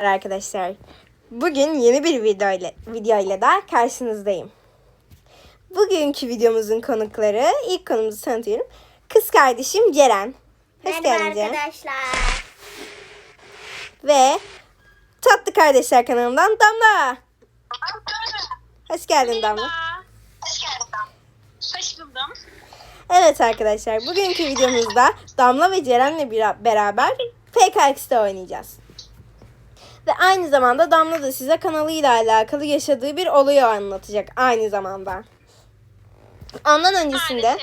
Arkadaşlar bugün yeni bir video ile, video ile daha karşınızdayım. Bugünkü videomuzun konukları ilk konumuzu tanıtıyorum. Kız kardeşim Ceren. Hoş Merhaba geldin Ceren. arkadaşlar. Ve Tatlı Kardeşler kanalından Damla. Hoş geldin Damla. Hoş geldin. Hoş buldum. Evet arkadaşlar bugünkü videomuzda Damla ve Ceren'le bir- beraber PKX'de oynayacağız. Ve aynı zamanda Damla da size kanalıyla alakalı yaşadığı bir olayı anlatacak aynı zamanda. Ondan öncesinde,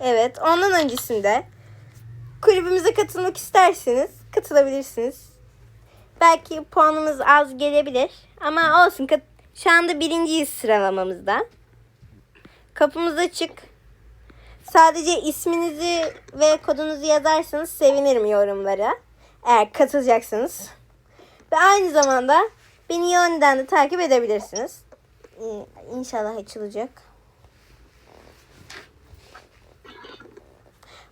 evet ondan öncesinde kulübümüze katılmak isterseniz katılabilirsiniz. Belki puanımız az gelebilir ama olsun. Şu anda birinciyiz sıralamamızda. Kapımız açık. Sadece isminizi ve kodunuzu yazarsanız sevinirim yorumlara. Eğer katılacaksınız. Ve aynı zamanda beni yönden de takip edebilirsiniz. İnşallah açılacak.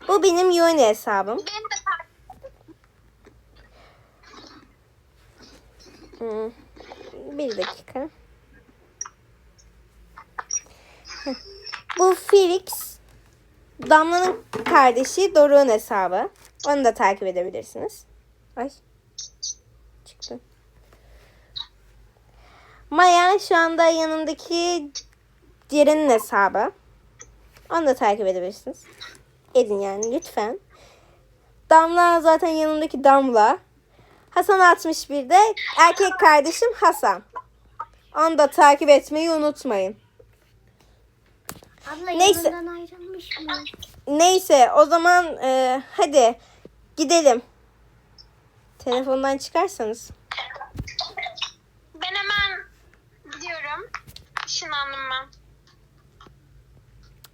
Bu benim Yoni hesabım. Hmm. Bir dakika. Bu Felix Damla'nın kardeşi Doruk'un hesabı. Onu da takip edebilirsiniz. Ay. Çıktı. Maya şu anda yanındaki Ceren'in hesabı. Onu da takip edebilirsiniz. Edin yani lütfen. Damla zaten yanındaki Damla. Hasan 61'de erkek kardeşim Hasan. Onu da takip etmeyi unutmayın. Abla Neyse. yanından ayrılmış mı? Neyse o zaman e, hadi gidelim. Telefondan çıkarsanız. Ben hemen gidiyorum. Işınlandım ben.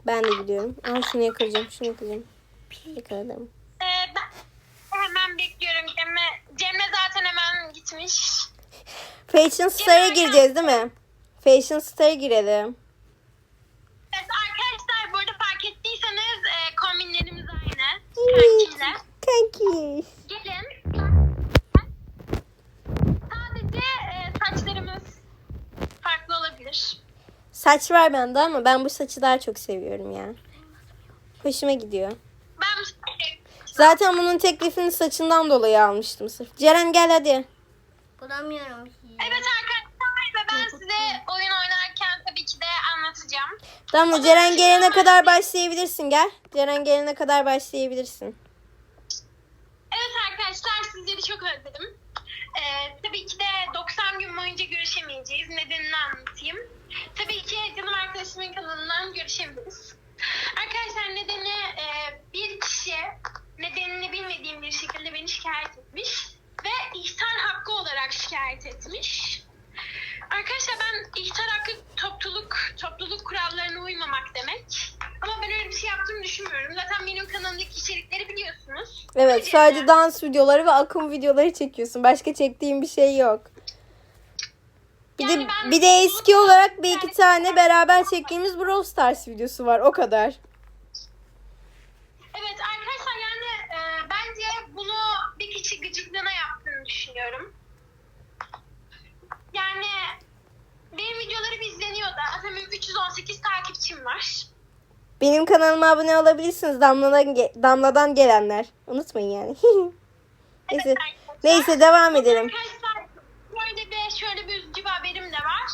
Ben de gidiyorum. Aa şunu yakacağım, şunu yakacağım. Yakaladım. Ee, ben hemen bekliyorum. Cem'e, Cem'e zaten hemen gitmiş. Fashion Star'a gireceğiz değil mi? Fashion Star'a girelim. Evet arkadaşlar burada fark ettiyseniz e, kombinlerimiz aynı. Kankiyle. Kanki. Gelin. Sadece e, saçlarımız farklı olabilir. Saç var bende ama ben bu saçı daha çok seviyorum ya. Hoşuma gidiyor. Ben Zaten bunun teklifini saçından dolayı almıştım sırf. Ceren gel hadi. Bulamıyorum. Evet arkadaşlar ve ben size oyun oynarken tabii ki de anlatacağım. Damla Ceren gelene kadar başlayabilirsin gel. Ceren gelene kadar başlayabilirsin. Evet arkadaşlar sizleri çok özledim. Ee, tabii ki de 90 gün boyunca görüşemeyeceğiz. Nedenini anlatayım. Tabii ki canım arkadaşımın kanalından görüşebiliriz. Arkadaşlar nedeni e, bir kişi nedenini bilmediğim bir şekilde beni şikayet etmiş ve ihtar hakkı olarak şikayet etmiş. Arkadaşlar ben ihtar hakkı topluluk topluluk kurallarına uymamak demek. Ama ben öyle bir şey yaptığımı düşünmüyorum. Zaten benim kanalımdaki içerikleri biliyorsunuz. Evet Öyle sadece dans videoları ve akım videoları çekiyorsun. Başka çektiğin bir şey yok. Bir de bir de eski olarak bir iki tane beraber çektiğimiz Brawl Stars videosu var. O kadar. Evet arkadaşlar yani e, bence bunu bir kişi gıcıklığına yaptığını düşünüyorum. Yani benim videolarım izleniyor da zaten benim 318 takipçim var. Benim kanalıma abone olabilirsiniz. Damladan, ge- Damladan gelenler. Unutmayın yani. Neyse, arkadaşlar. neyse devam edelim. Arkadaşlar şöyle bir şöyle bir üzücü bir haberim de var.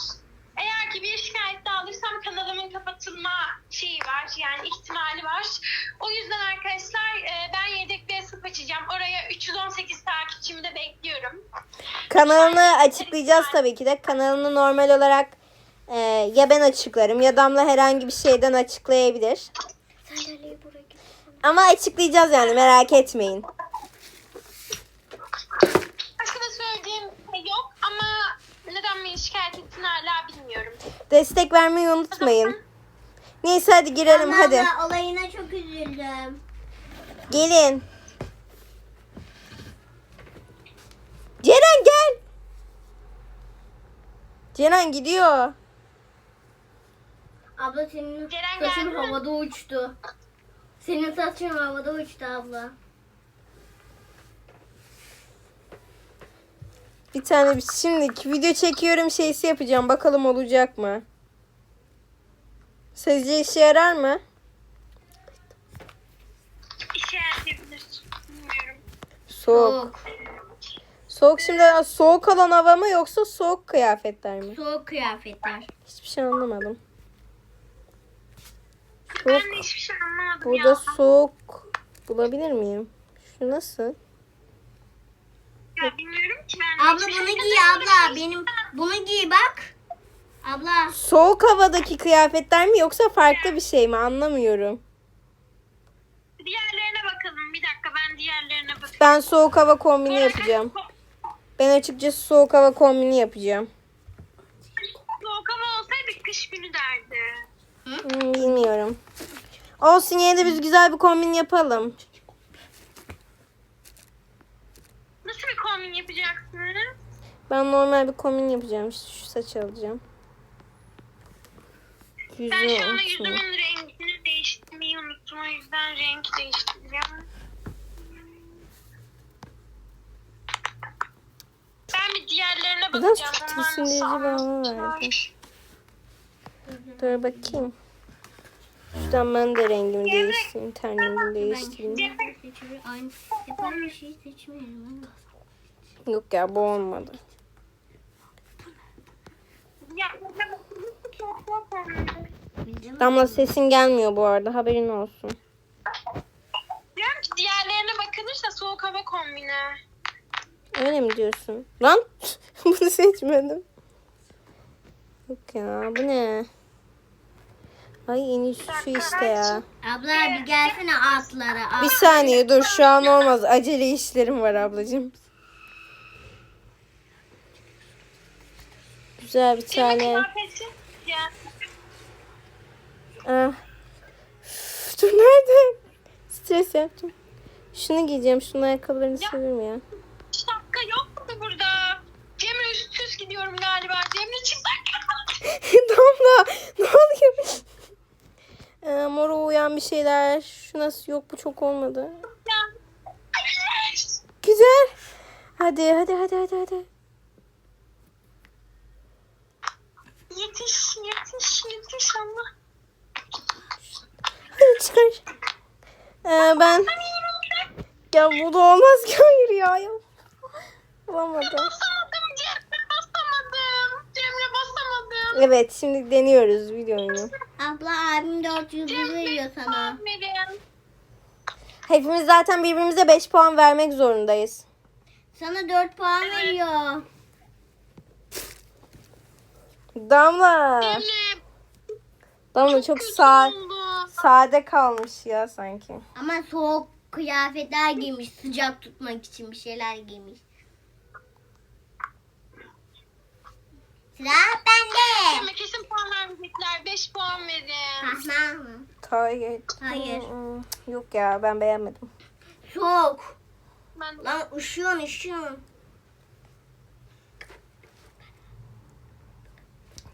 Eğer ki bir şikayet de alırsam kanalımın kapatılma şeyi var yani ihtimali var. O yüzden arkadaşlar e, ben yedek bir hesap açacağım. Oraya 318 takipçimi de bekliyorum. Kanalını açıklayacağız tabii ki de. Kanalını normal olarak e, ya ben açıklarım ya Damla herhangi bir şeyden açıklayabilir. Ama açıklayacağız yani merak etmeyin. Başka da söyleyeceğim şey yok ama neden beni şikayet ettiğini hala bilmiyorum. Destek vermeyi unutmayın. Neyse hadi girelim Ama hadi. abla, olayına çok üzüldüm. Gelin. Ceren gel. Ceren gidiyor. Abla senin Ceren saçın geldi havada uçtu. Senin saçın havada uçtu abla. Bir tane şimdi video çekiyorum şeysi yapacağım. Bakalım olacak mı? Sizce işe yarar mı? İşe yarayabilir. Bilmiyorum. Soğuk. Soğuk şimdi soğuk olan hava mı yoksa soğuk kıyafetler mi? Soğuk kıyafetler. Hiçbir şey anlamadım. Soğuk. Ben de hiçbir şey anlamadım Burada ya. soğuk bulabilir miyim? Şu nasıl? Ya bilmiyorum ki ben. Abla bunu giy abla. Benim bunu giy bak. Abla. Soğuk havadaki kıyafetler mi yoksa farklı bir şey mi? Anlamıyorum. Diğerlerine bakalım. Bir dakika ben diğerlerine bakayım. Ben soğuk hava kombini yapacağım. Ben açıkçası soğuk hava kombini yapacağım. Soğuk hava olsaydı kış günü derdi. Hmm, bilmiyorum. Olsun yine de biz güzel bir kombin yapalım. Nasıl bir kombin yapacaksınız? Ben normal bir kombin yapacağım. İşte şu saç alacağım. Ben Yüzü şu anda olsun. yüzümün rengini değiştirmeyi unuttum. O yüzden renk değiştireceğim. Ben bir diğerlerine bakacağım. nasıl bana anlattılar. verdi? Dur bakayım. Şuradan ben de rengimi değiştireyim. Ten rengimi değiştireyim. Aynı. Yapan bir şey seçmeyelim. Yok ya bu olmadı. Damla sesin gelmiyor bu arada haberin olsun. Diyorum ki diğerlerine bakılırsa soğuk hava kombini. Öyle mi diyorsun? Lan bunu seçmedim. Yok ya bu ne? Ay en iyisi şu işte ya. Abla bir gelsene atlara. Bir saniye dur şu an olmaz. Acele işlerim var ablacığım. Güzel bir tane. Ya. Ah. Üf, Dur nerede? Stres yaptım. Şunu giyeceğim. Şunun ayakkabılarını seviyorum ya. Şapka yok mu burada? Cemre üstsüz gidiyorum galiba. Cemre çıplak. Damla ne oluyor? Ee, mora uyan bir şeyler. Şu nasıl yok bu çok olmadı. Ya. Güzel. Hadi hadi hadi hadi hadi. Yetiş, yetiş, yetiş Allah. Hadi çıkar. Ee, ben ya bu da olmaz ki hayır ya. ya. Olamadı. Basamadım Cemre, basamadım. Cemre basamadım. Evet şimdi deniyoruz videoyu. Abla abim 400 veriyor sana. Hepimiz zaten birbirimize 5 puan vermek zorundayız. Sana 4 puan veriyor. Damla. Damla çok kötü sa oldu. sade kalmış ya sanki. Ama soğuk kıyafetler giymiş. Sıcak tutmak için bir şeyler giymiş. Sıra bende. Cemre kesin puan vermeyecekler. 5 puan verin. Kahna mı? Hayır. Hayır. Mm, Yok ya ben beğenmedim. Soğuk. Ben Lan üşüyorsun üşüyorsun.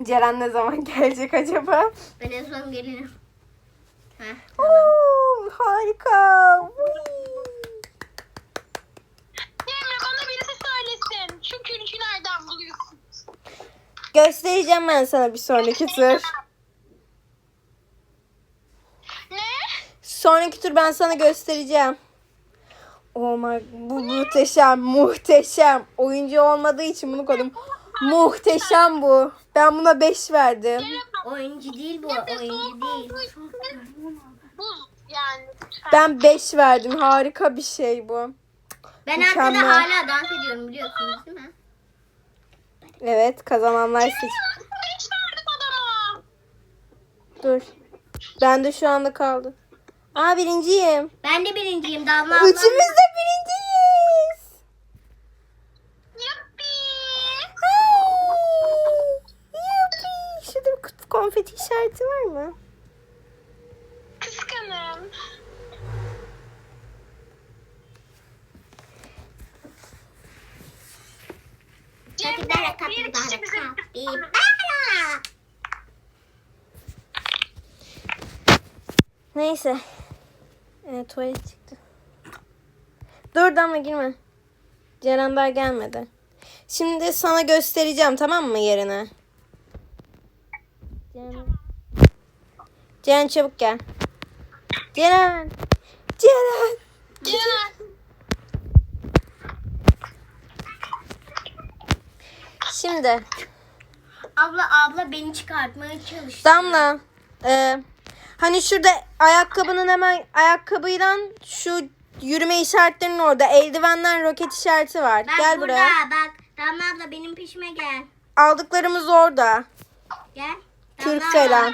Ceren ne zaman gelecek acaba? Ben en son gelirim. Heh. Oo, harika. Cemre bana birisi söylesin. Şu külçü nereden buluyorsun? Göstereceğim ben sana bir sonraki tur. Ne? Sonraki tur ben sana göstereceğim. Oh my, bu muhteşem, muhteşem. Oyuncu olmadığı için bunu koydum. Muhteşem bu. Ben buna 5 verdim. Oyuncu değil bu. Oyuncu değil. Buz yani. lütfen. Ben 5 verdim. Harika bir şey bu. Ben Mükemmel. arkada hala dans ediyorum biliyorsunuz değil mi? Evet, kazananlar seç. Hiç verdim adama. Dur. Ben de şu anda kaldı. Aa birinciyim. Ben de birinciyim. Damla ablam. Üçümüz de birinciyiz. Yuppi. Ay, Yuppi. Şurada bir kutu konfeti işareti var mı? Kıskanım. Kapibara kapibara kapibara. Neyse. Evet, tuvalet çıktı. Dur Damla girme. Ceren daha gelmedi. Şimdi sana göstereceğim tamam mı yerini? Ceren. Ceren çabuk gel. Ceren. Ceren. Ceren. Şimdi Abla abla beni çıkartmaya çalıştı. Damla. e, hani şurada ayakkabının hemen ayakkabıyla şu yürüme işaretlerinin orada eldivenden roket işareti var. Bak gel burada buraya. bak. Damla abla benim peşime gel. Aldıklarımız orada. Gel. Türk Damla selam. abla.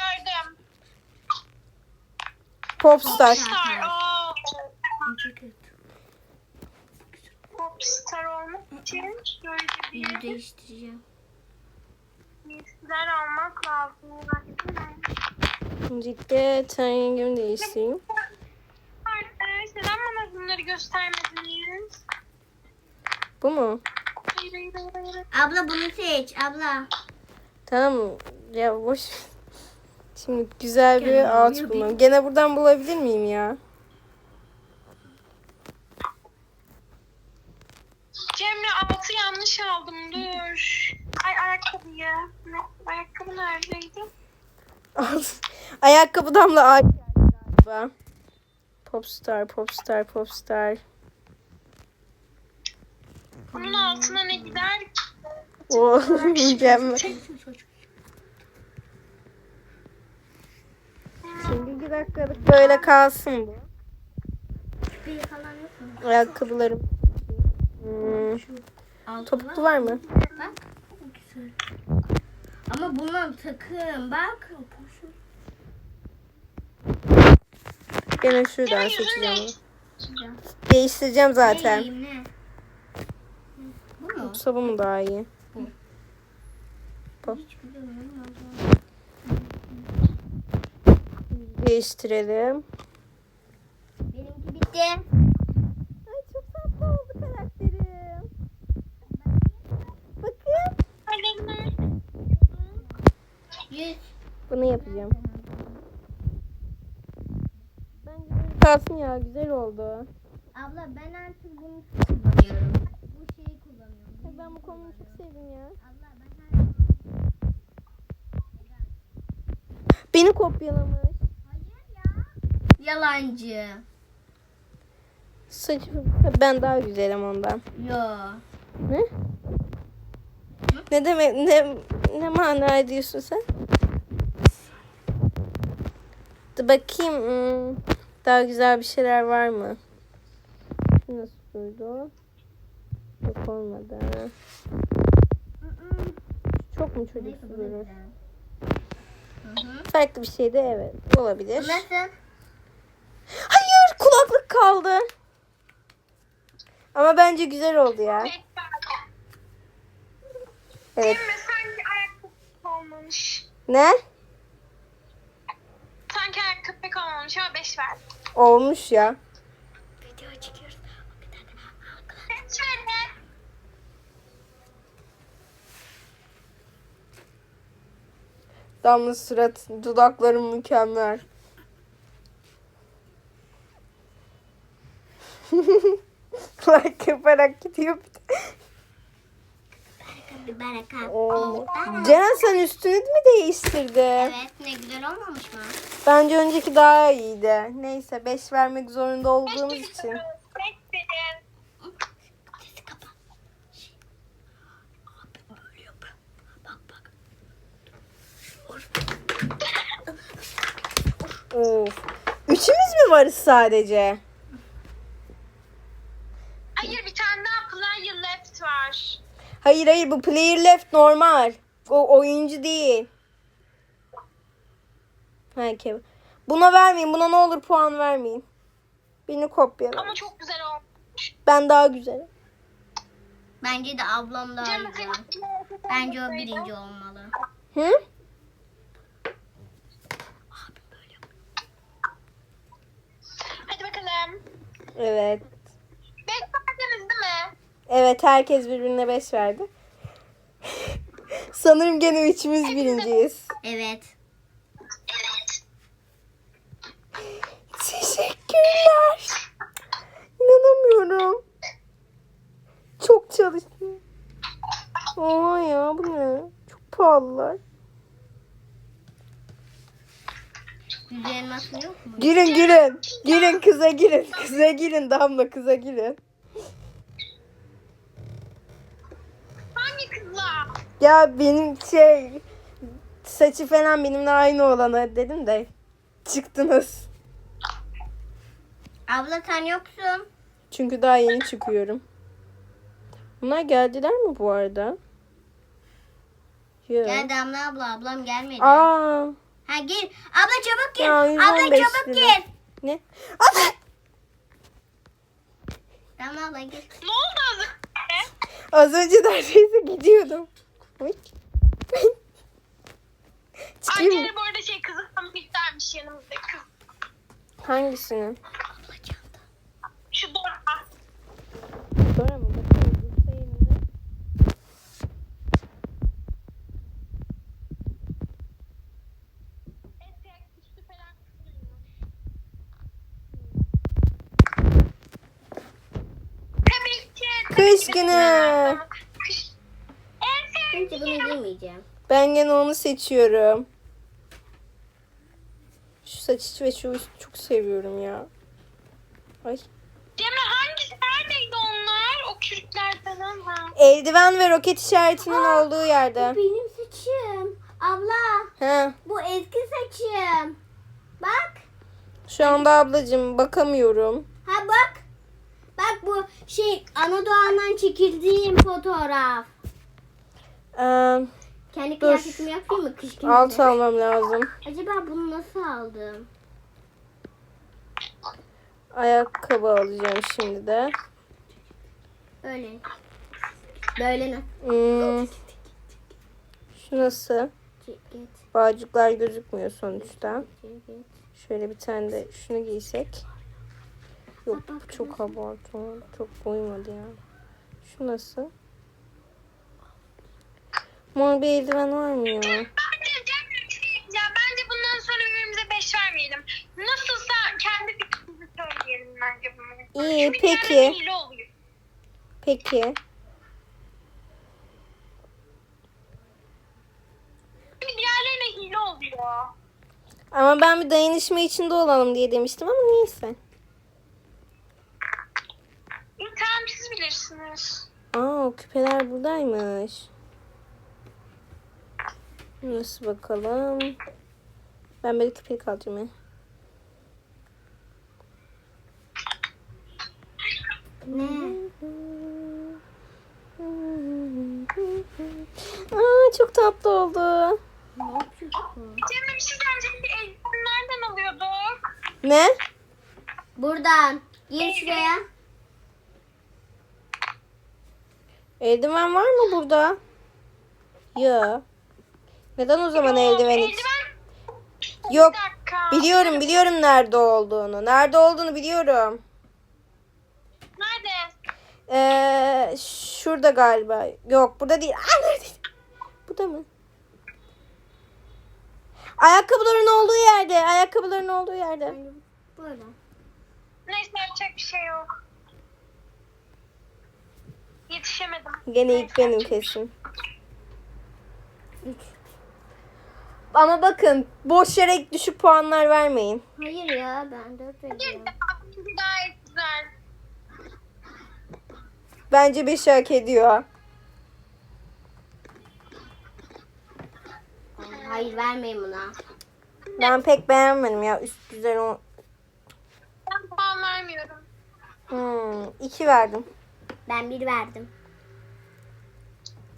Gördüm. Popstar. Popstar. Kötü. Popstar olmak için şöyle bir değiştireceğim. giysiler almak lazım. Ciddi ten rengimi değiştireyim. Neden bana bunları göstermediniz? Bu mu? Hayır hayır hayır. hayır. Abla bunu seç abla. Tamam. Ya boş. Şimdi güzel bir ağaç bulmam. Gene buradan bulabilir miyim ya? Cemre altı yanlış aldım dur. Ay ayakkabıyı. Ne? Ayakkabı neredeydi? Ayakkabıdamla ağaç galiba. Popstar, popstar, popstar. Bunun altına ne gider ki? O mükemmel. Şimdi iki dakikalık böyle kalsın bu. Bir falan yok mu? Ayakkabılarım. Hmm. Topuklu var mı? Bak. Güzel. Ama bundan takım bak. Gene şuradan seçeceğim. Değiştireceğim zaten. Bu mu? Yoksa bu mu daha iyi? Hiç bilmiyorum. Değiştirelim. Benimki bitti. Ay çok tatlı oldu karakterim. Bakın. Yüz. Bunu yapacağım. Bence böyle kalsın ya güzel oldu. Abla ben artık bunu kullanıyorum. Bu şeyi kullanıyorum. Ben bu konuyu çok sevdim ya. Abla ben her Beni kopyalamış. Yalancı. Saçım ben daha güzelim ondan. Yo. Ne? Ne demek ne ne mana ediyorsun sen? Dur bakayım hmm, daha güzel bir şeyler var mı? Nasıl durdu? Yok olmadı. Çok mu çocuk durur? Farklı bir şey de evet olabilir. Nasıl? Hayır kulaklık kaldı. Ama bence güzel oldu ya. Evet. Cemre sanki ayakkabı olmamış. Ne? Sanki ayakkabı pek olmamış ama 5 verdim. Olmuş ya. Video çekiyoruz. Beş verdim. Damla surat, dudaklarım mükemmel. Kulak yaparak gidiyor bir de. Oo. Ceren sen üstünü mi değiştirdin? Evet ne güzel olmamış mı? Bence önceki daha iyiydi. Neyse 5 vermek zorunda olduğumuz için. Beş verin. Sesi kapat. Abi böyle yapıyor. Bak bak. Of. Üçümüz mü varız sadece? Hayır bir tane daha player left var. Hayır hayır bu player left normal. O oyuncu değil. Ha, Kevin. Buna vermeyin. Buna ne olur puan vermeyin. Beni kopyala. Ama çok güzel olmuş. Ben daha güzelim. Bence de ablam daha güzel. Bence o birinci olmalı. Hı? Hadi bakalım. Evet. Değil mi? Evet herkes birbirine 5 verdi. Sanırım gene üçümüz birinciyiz. Evet. Evet. Teşekkürler. İnanamıyorum. Çok çalıştım. Oha ya bu ne? Çok pahalılar. Yüz elması yok mu? Girin girin. Girin kıza girin. Kıza girin Damla kıza girin. Ya benim şey saçı falan benimle aynı olana dedim de çıktınız. Abla sen yoksun. Çünkü daha yeni çıkıyorum. Bunlar geldiler mi bu arada? Yok. Gel Damla abla ablam gelmedi. Aa, Ha gir. Abla çabuk gir. Ya, abla 115 çabuk lira. gir. ne? Aa! Damla abla gir. Ne oldu az önce? Az önce neredeyse gidiyordum. Çıkayım mı? Annene bu arada şey kızı tam miktarmış yanımızda kız. Hangisini? Şu Dora. Sonra mı? Bakalım. Dursa yerinde. Etek, üstü falan kızıyor. Tabii ki. tabii Kış günü. Bence bunu giymeyeceğim. Ben gene onu seçiyorum. Şu saç ve şu çok seviyorum ya. Ay. Cemre hangisi? Neredeydi onlar? O kürklerden ama. Eldiven ve roket işaretinin olduğu yerde. Benim saçım. Abla He. bu eski saçım. Bak. Şu anda ablacığım bakamıyorum. Ha bak. Bak bu şey Anadolu'dan çekildiğim fotoğraf. Ee, Kendi kıyafetimi yapayım mı kış günü? alt almam lazım. Acaba bunu nasıl aldım? Ayakkabı alacağım şimdi de. Öyle. Böyle nasıl? Hmm. Şu nasıl? Ceket, Bağcıklar gözükmüyor sonuçta. ceket. Şöyle bir tane de şunu giysek. Yok çok abartı. Çok uymadı ya. Şu nasıl? Mor bir eldiven var mı ya? Bence bir şey. Bence bundan sonra birbirimize 5 vermeyelim. Nasılsa kendi fikrimizi söyleyelim bence bunu. İyi, Çünkü peki. diğerleri hile oluyor. Peki. Çünkü diğerlerine hile oluyor. Ama ben bir dayanışma içinde olalım diye demiştim ama neyse. İyi tamam siz bilirsiniz. Aa o küpeler buradaymış. Nasıl bakalım? Ben böyle küpeyi kalacağım ya. Ne? Aa çok tatlı oldu. Ne yapıyorsun? Cemre bir şey. Bir elbisen nereden alıyorduk? Ne? Buradan. Gir şuraya. Eldiven var mı burada? Ya. Neden o zaman eldiven hiç? Eldiven. Yok. Bir. Biliyorum biliyorum nerede olduğunu. Nerede olduğunu biliyorum. Nerede? Ee, şurada galiba. Yok burada değil. Aa, nerede? Burada mı? Ayakkabıların olduğu yerde. Ayakkabıların olduğu yerde. Böyle. Neyse yapacak bir şey yok. Yetişemedim. Gene ilk benim kesin. Ama bakın boş yere düşük puanlar vermeyin. Hayır ya ben dört Bir veriyorum. de gayet güzel. Bence 5 hak ediyor. Hayır vermeyin buna. Ben pek beğenmedim ya. Üst güzel o. Ben puan vermiyorum. Hmm, 2 verdim. Ben bir verdim.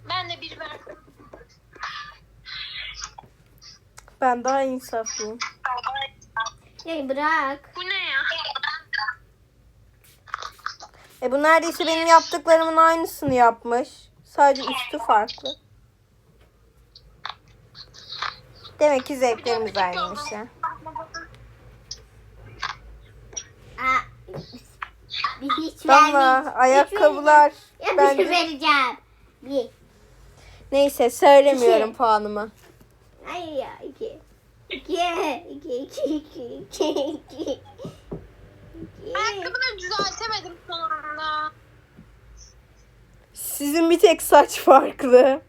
Ben de bir verdim. Ben daha insaflıyım. Ya bırak. Bu ne ya? E bu neredeyse benim yaptıklarımın aynısını yapmış. Sadece üstü farklı. Demek ki zevklerimiz aynıymış ya. Aa, bir hiç Damla vermeyeceğim. ayakkabılar. Ya bir Bence... vereceğim. Bir. Neyse söylemiyorum İki. puanımı. Hayır ya iki. İki. İki. İki. İki. İki. İki. Ayakkabıları düzeltemedim sonunda. Sizin bir tek saç farklı.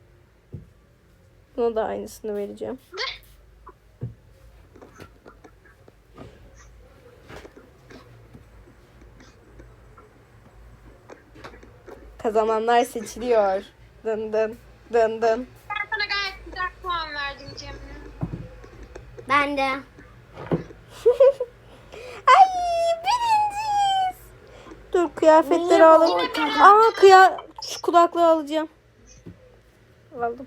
Buna da aynısını vereceğim. Kazananlar seçiliyor. Dın dın dın dın. Ben sana gayet güzel puan verdim Cemre. Ben de. Ay birinciyiz. Dur kıyafetleri Niye alalım. Aa kıya şu kulaklığı alacağım. Aldım.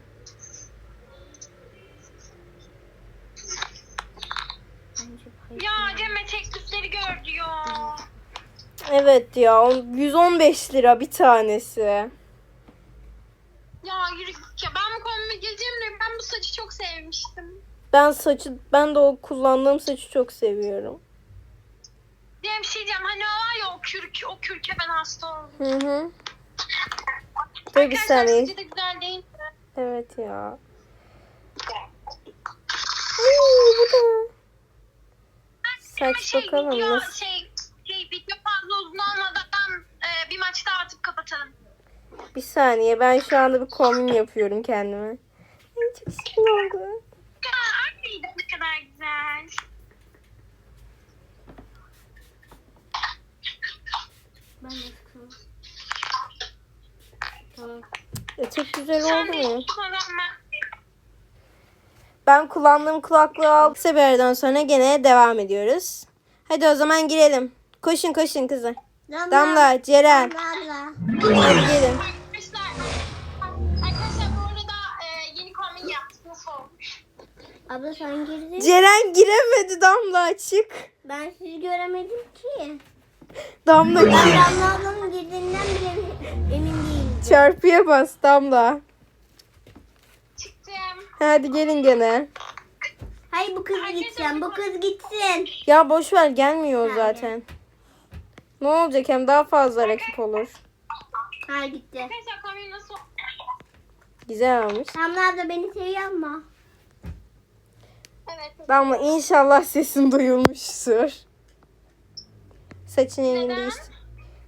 Ya Cemre teklifleri gördü ya. Evet ya on- 115 lira bir tanesi. Ya yürü ya. Ben bu konuda geleceğim de ben bu saçı çok sevmiştim. Ben saçı ben de o kullandığım saçı çok seviyorum. Diye bir şey diyeceğim. Hani o var ya o kürk, o kürke ben hasta oldum. Hı hı. Dur bir Arkadaşlar saniye. sizce de güzel değil mi? Evet ya. Ay, bu da. Ama Saç şey, bakalım video, nasıl. Şey, şey, video fazla uzun olmadan e, bir maç daha atıp kapatalım. Bir saniye ben şu anda bir kombin yapıyorum kendime. Ay, çok şirin oldu. Ne kadar güzel. Ben de. Tamam. Ya, çok güzel oldu mu? ben... Kullandığım kulaklığı aldım. Kısa bir aradan sonra gene devam ediyoruz. Hadi o zaman girelim. Koşun koşun kızlar. Damla. Damla, Ceren. Damla. Hadi gelin. Abla sen girdin. Ceren giremedi Damla açık. ben sizi göremedim ki. Damla Ben Damla ablanın girdiğinden bile emin değilim. çarpıya bas Damla. Çıktım. Hadi gelin gene. Hayır bu kız gitsin. Bu kız gitsin. Ya boş ver gelmiyor Ha, zaten. Ne olacak hem daha fazla rakip olur. Ha gitti. Kombin nasıl? Güzel olmuş. Damla abla beni seviyor ama. Evet. Damla inşallah sesin duyulmuştur. Saçın Neden? değiştir.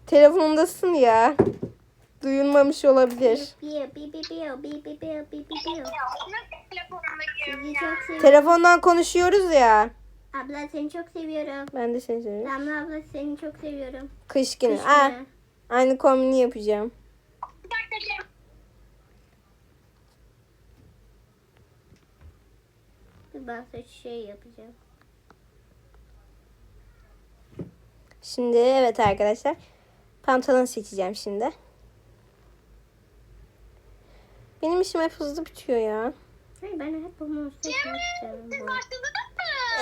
Telefonundasın ya. Duyulmamış olabilir. Telefondan konuşuyoruz ya. Abla seni çok seviyorum. Ben de seni seviyorum. Damla abla seni çok seviyorum. Kış günü. Kış Aa, günü. aynı kombini yapacağım. Bir dakika Cem. Dur ben saç şey yapacağım. Şimdi evet arkadaşlar. Pantolon seçeceğim şimdi. Benim işim hep hızlı bitiyor ya. Hayır ben hep bunu?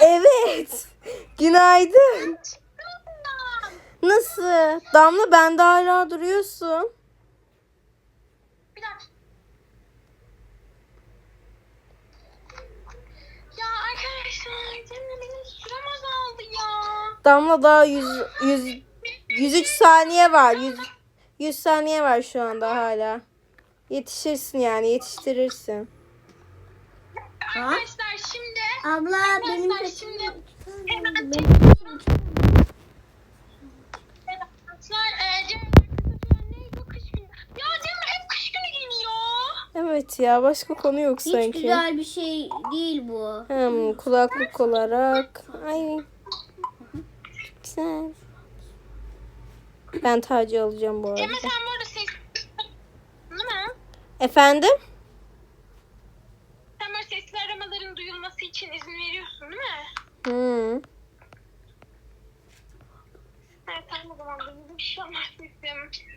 Evet. Günaydın. Nasıl? Damla bende hala duruyorsun. Bir dakika. Ya arkadaşlar Cemre benim sürem azaldı ya. Damla daha 100, 100, 103 saniye var. 100, 100 saniye var şu anda hala. Yetişirsin yani yetiştirirsin. Arkadaşlar şimdi Abla benim Arkadaşlar şimdi Benim Evet ya başka konu yok Hiç sanki. güzel bir şey değil bu. Hem kulaklık olarak. Ay. Güzel. Ben tacı alacağım bu arada. Cemre sen bu arada ses... Değil mi? Efendim? Sen böyle sesli aramaların duyulması için izin veriyorsun değil mi? Hı. Evet tamam o zaman şu an sesim.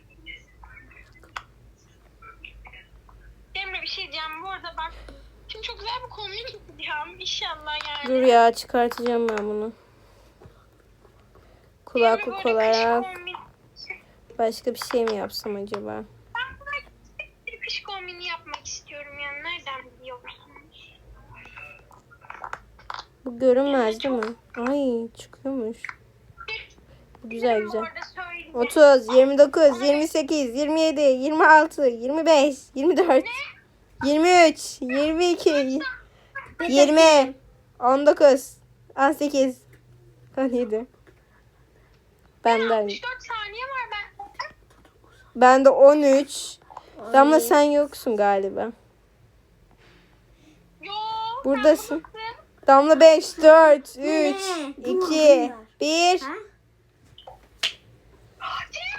Cemre bir şey diyeceğim bu arada bak. Şimdi çok güzel bir kombin yapacağım inşallah yani. Dur ya çıkartacağım ben bunu. Kulaklık olarak başka bir şey mi yapsam acaba? Ben bir kış kombini yapmak istiyorum yani nereden biliyorsunuz? Bu görünmez değil mi? Ay çıkıyormuş. Güzel güzel. Orada söyleyeyim. 30, 29, 28, 27, 26, 25, 24, 23, 22, 20, 19, 18, 17. Benden. 64 saniye var ben. Bende 13, Damla sen yoksun galiba. Yo. Buradasın. ben. Damla 5, 4, 3, Ne? 2, 1. Ha? Hadi.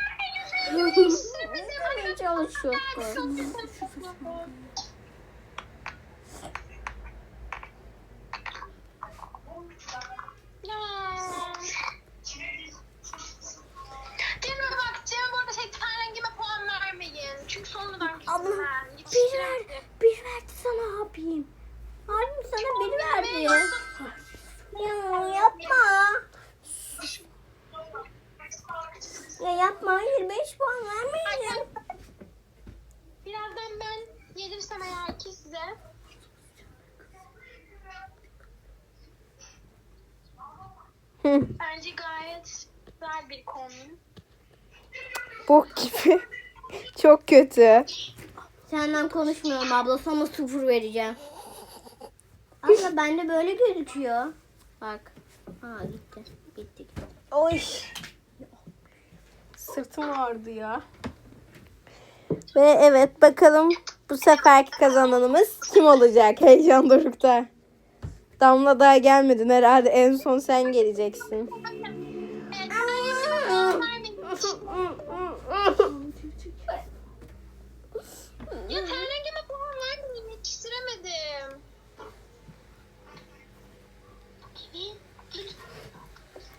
Sana abim. Sana bir verdi. Ya yapma. Ya yapma. Hayır 5 puan vermeyin. Birazdan ben gelirsem eğer ki size Hı, bence gayet güzel bir kombin. Bok gibi. Çok kötü. Senden konuşmuyorum abla. Sana sıfır vereceğim. Abla bende böyle gözüküyor. Bak. Aa gitti. Gitti. gitti. Oy. Sırtım ağrıdı ya. Ve evet bakalım bu seferki kazananımız kim olacak heyecan dorukta. Damla daha gelmedin herhalde en son sen geleceksin. Ya ten rengime puan vermeyin. Yetiştiremedim.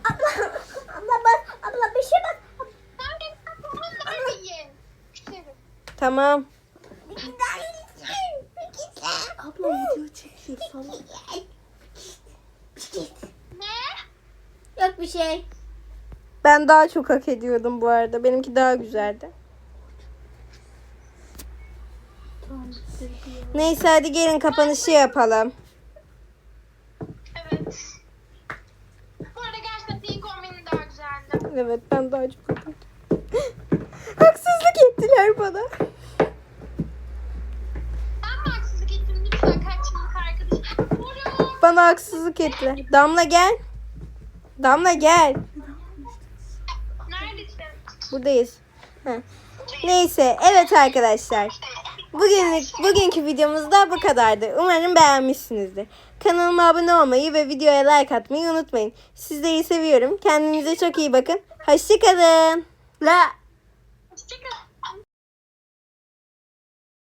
Abla, abla bak, abla bir şey bak. Ten rengime puan vermeyin. Tamam. Abla video çekiyor sana. Ne? Yok bir şey. Ben daha çok hak ediyordum bu arada. Benimki daha güzeldi. Neyse hadi gelin kapanışı yapalım. Evet. Bu arada gerçekten senin kombinin daha güzeldi. Evet ben daha çok. Haksızlık ettiler bana. Ben haksızlık ettim? Lütfen kaç yıllık arkadaş. Vuruyor. Bana haksızlık ettiler. Damla gel. Damla gel. Neredesin? Buradayız. Heh. Neyse evet arkadaşlar. Bugünlük, bugünkü videomuz da bu kadardı. Umarım beğenmişsinizdir. Kanalıma abone olmayı ve videoya like atmayı unutmayın. Sizleri seviyorum. Kendinize çok iyi bakın. Hoşçakalın. La. Hoşçakalın.